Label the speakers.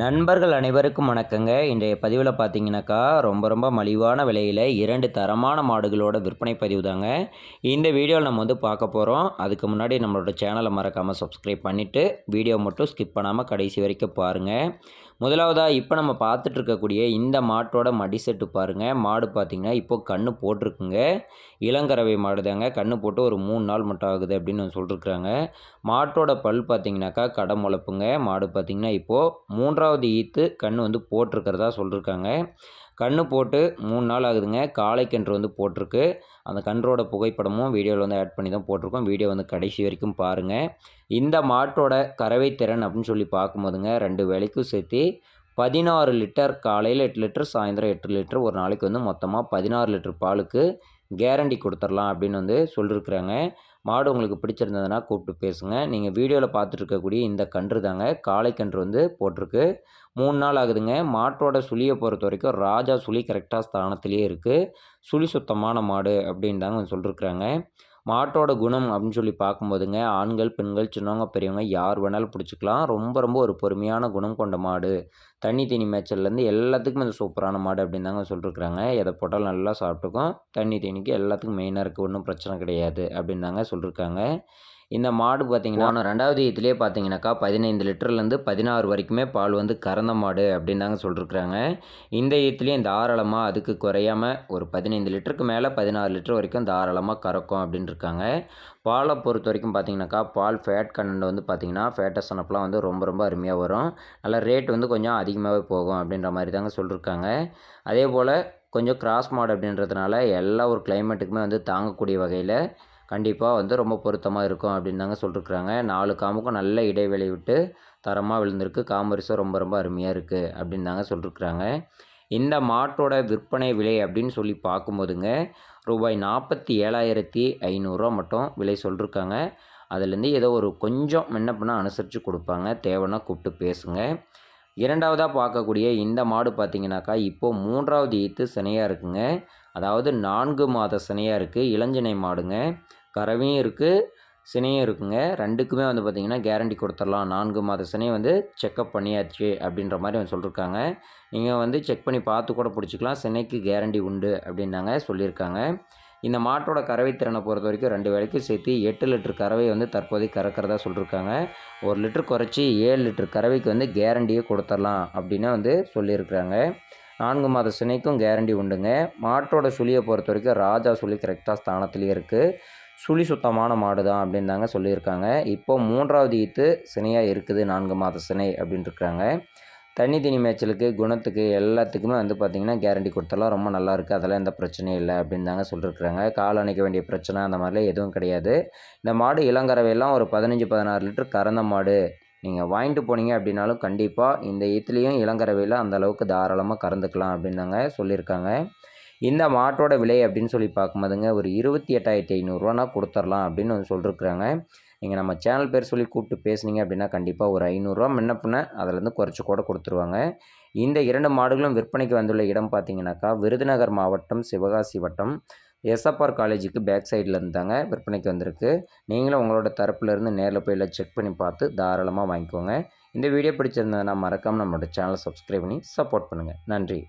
Speaker 1: நண்பர்கள் அனைவருக்கும் வணக்கங்க. இன்றைய பதிவில் பார்த்தீங்கன்னாக்கா ரொம்ப ரொம்ப மலிவான விலையில் இரண்டு தரமான மாடுகளோட விற்பனை பதிவு தாங்க இந்த வீடியோவில் நம்ம வந்து பார்க்க போகிறோம் அதுக்கு முன்னாடி நம்மளோட சேனலை மறக்காமல் சப்ஸ்கிரைப் பண்ணிவிட்டு வீடியோ மட்டும் ஸ்கிப் பண்ணாமல் கடைசி வரைக்கும் பாருங்கள் முதலாவதாக இப்போ நம்ம பார்த்துட்டு இருக்கக்கூடிய இந்த மாட்டோட மடி செட்டு பாருங்கள் மாடு பார்த்திங்கன்னா இப்போ கன்று போட்டிருக்குங்க. இளங்கறவை மாடு தாங்க கன்று போட்டு ஒரு மூணு நாள் மட்டும் ஆகுது அப்படின்னு சொல்லிருக்குறாங்க. மாட்டோட பல் பார்த்திங்கனாக்கா கடை முளைப்புங்க. மாடு பார்த்திங்கன்னா இப்போது மூன்றாவது ஈத்து கண் வந்து போட்டிருக்கிறதா சொல்லியிருக்காங்க கண் போட்டு மூணு நாள் ஆகுதுங்க. காளைக்கன்று வந்து போட்டிருக்கு. அந்த கன்றோட புகைப்படமும் வீடியோவில் வந்து ஆட் பண்ணி தான் போட்டிருக்கோம். வீடியோ வந்து கடைசி வரைக்கும் பாருங்கள் இந்த மாட்டோட கறவை திறன் அப்படின்னு சொல்லி பார்க்கும்போதுங்க ரெண்டு வேலைக்கும் சேர்த்து பதினாறு லிட்டர் காலையில் எட்டு லிட்டர் சாயந்தரம் எட்டு லிட்டர் ஒரு நாளைக்கு வந்து மொத்தமாக பதினாறு லிட்டர் பாலுக்கு கேரண்டி கொடுத்துர்லாம் அப்படின்னு வந்து சொல்லியிருக்கிறாங்க மாடு உங்களுக்கு பிடிச்சிருந்ததுன்னா கூப்பிட்டு பேசுங்க. நீங்கள் வீடியோவில் பார்த்துட்ருக்கக்கூடிய இந்த கன்று தாங்க காளை கன்று வந்து போட்டிருக்கு. மூணு நாள் ஆகுதுங்க. மாட்டோட சுழியை பொறுத்த வரைக்கும் ராஜா சுழி கரெக்டாக ஸ்தானத்திலே இருக்குது சுழி சுத்தமான மாடு அப்படின்னு தாங்க சொல்லியிருக்கிறாங்க மாட்டோட குணம் அப்படின்னு சொல்லி பார்க்கும்போதுங்க ஆண்கள் பெண்கள் சின்னவங்க பெரியவங்க யார் வேணாலும் பிடிச்சிக்கலாம். ரொம்ப ரொம்ப ஒரு பொறுமையான குணம் கொண்ட மாடு. தண்ணி தீனி மேய்ச்சல்லேருந்து எல்லாத்துக்கும் இந்த சூப்பரான மாடு அப்படின்னு தாங்க சொல்லிருக்குறாங்க. எதை போட்டாலும் நல்லா சாப்பிட்டுக்கும். தண்ணி தீனிக்கு எல்லாத்துக்கும் மெயினாக இருக்குது ஒன்றும் பிரச்சனை கிடையாது அப்படின்னு தாங்க சொல்லியிருக்காங்க இந்த மாடு பார்த்தீங்கன்னா ரெண்டாவது இதுலேயே பார்த்தீங்கன்னாக்கா பதினைந்து லிட்டர்லேருந்து பதினாறு வரைக்குமே பால் வந்து கறந்த மாடு அப்படின்னு தாங்க சொல்லிருக்குறாங்க. இந்த ஈத்துலேயும் தாராளமாக அதுக்கு குறையாமல் ஒரு பதினைந்து லிட்டருக்கு மேலே பதினாறு லிட்டர் வரைக்கும் தாராளமாக கறக்கும் அப்படின்னு இருக்காங்க. பாலை பொறுத்த வரைக்கும் பார்த்தீங்கன்னாக்கா பால் ஃபேட் கண்டென்ட் வந்து பார்த்தீங்கன்னா ஃபேட்டஸ் அனப்லாம் வந்து ரொம்ப ரொம்ப அருமையாக வரும். நல்லா ரேட் வந்து கொஞ்சம் அதிகமாகவே போகும் அப்படின்ற மாதிரி தாங்க சொல்லியிருக்காங்க அதே போல் கொஞ்சம் கிராஸ் மாடு அப்படின்றதுனால எல்லா ஒரு கிளைமேட்டுக்குமே வந்து தாங்கக்கூடிய வகையில் கண்டிப்பாக வந்து ரொம்ப பொருத்தமாக இருக்கும் அப்படின்னு தாங்க சொல்லிருக்குறாங்க. நாலு காமுக்கும் நல்ல இடைவெளி விட்டு தரமாக விழுந்திருக்கு. காமரிசம் ரொம்ப ரொம்ப அருமையாக இருக்குது அப்படின்னு தாங்க சொல்லிருக்குறாங்க. இந்த மாட்டோட விற்பனை விலை அப்படின்னு சொல்லி பார்க்கும்போதுங்க ரூபாய் நாற்பத்தி ஏழாயிரத்தி ஐநூறுரூவா மட்டும் விலை சொல்லியிருக்காங்க அதுலேருந்து ஏதோ ஒரு கொஞ்சம் முன்ன பண்ணால் அனுசரித்து கொடுப்பாங்க. தேவைன்னா கூப்பிட்டு பேசுங்க. இரண்டாவதாக பார்க்கக்கூடிய இந்த மாடு பார்த்திங்கனாக்கா இப்போது மூன்றாவது ஈத்து சினையாக இருக்குங்க. அதாவது நான்கு மாத சினையாக இருக்குது இளஞ்சினை மாடுங்க. கறவையும் இருக்குது சினையும் இருக்குங்க. ரெண்டுக்குமே வந்து பார்த்திங்கன்னா கேரண்டி கொடுத்துடலாம். நான்கு மாத சினை வந்து செக்கப் பண்ணியாச்சு அப்படின்ற மாதிரி வந்து சொல்லியிருக்காங்க நீங்கள் வந்து செக் பண்ணி பார்த்து கூட பிடிச்சிக்கலாம். சினைக்கு கேரண்டி உண்டு அப்படின்னாங்க சொல்லியிருக்காங்க. இந்த மாட்டோட கறவை திறனை பொறுத்த வரைக்கும் ரெண்டு வேலைக்கும் சேர்த்து எட்டு லிட்டர் கறவை வந்து தற்போதைக்கு கறக்கிறதா சொல்லியிருக்காங்க ஒரு லிட்டர் குறைச்சி ஏழு லிட்டர் கறவைக்கு வந்து கேரண்டியே கொடுத்துடலாம் அப்படின்னு வந்து சொல்லியிருக்கிறாங்க. நான்கு மாத சினைக்கும் கேரண்டி உண்டுங்க. மாட்டோட சுழியை பொறுத்த வரைக்கும் ராஜா சுழி கரெக்டாக ஸ்தானத்துலேயே இருக்குது சுழி சுத்தமான மாடு தான் அப்படின்னு தாங்க சொல்லியிருக்காங்க. இப்போ மூன்றாவது ஈத்து சினையாக இருக்குது நான்கு மாத சினை அப்படின்ட்டுருக்காங்க தண்ணி தண்ணி மேய்ச்சலுக்கு குணத்துக்கு எல்லாத்துக்குமே வந்து பார்த்திங்கன்னா கேரண்டி கொடுத்தலாம் ரொம்ப நல்லாயிருக்கு அதெல்லாம் எந்த பிரச்சனையும் இல்லை அப்படின்னு தாங்க சொல்லியிருக்கிறாங்க கால் அணைக்க வேண்டிய பிரச்சனை அந்த மாதிரிலாம் எதுவும் கிடையாது. இந்த மாடு இளங்கரவையெல்லாம் ஒரு பதினஞ்சு பதினாறு லிட்டர் கறந்த மாடு. நீங்கள் வாங்கிட்டு போனீங்க அப்படின்னாலும் கண்டிப்பாக இந்த ஈத்துலேயும் இளங்கரவையில் அந்த அளவுக்கு தாராளமாக கறந்துக்கலாம் அப்படின்னு தாங்க சொல்லியிருக்காங்க இந்த மாட்டோட விலை அப்படின்னு சொல்லி பார்க்கும்போதுங்க ஒரு இருபத்தி எட்டாயிரத்தி ஐநூறுரூவானா கொடுத்துர்லாம் அப்படின்னு வந்து சொல்லியிருக்கிறாங்க நீங்கள் நம்ம சேனல் பேர் சொல்லி கூப்பிட்டு பேசுனீங்க அப்படின்னா கண்டிப்பாக ஒரு ஐநூறுரூவா முன்ன பின்ன அதிலேருந்து குறைச்சி கூட கொடுத்துருவாங்க. இந்த இரண்டு மாடுகளும் விற்பனைக்கு வந்துள்ள இடம் பார்த்தீங்கன்னாக்கா விருதுநகர் மாவட்டம் சிவகாசி வட்டம். எஸ்எப்ஆர் காலேஜுக்கு பேக் சைடில் இருந்தாங்க விற்பனைக்கு வந்திருக்கு. நீங்களும் உங்களோட தரப்புலேருந்து நேரில் போய் எல்லாம் செக் பண்ணி பார்த்து தாராளமாக வாங்கிக்கோங்க. இந்த வீடியோ பிடிச்சிருந்ததுன்னா மறக்காமல் நம்மளோட சேனலை சப்ஸ்கிரைப் பண்ணி சப்போர்ட் பண்ணுங்கள் நன்றி.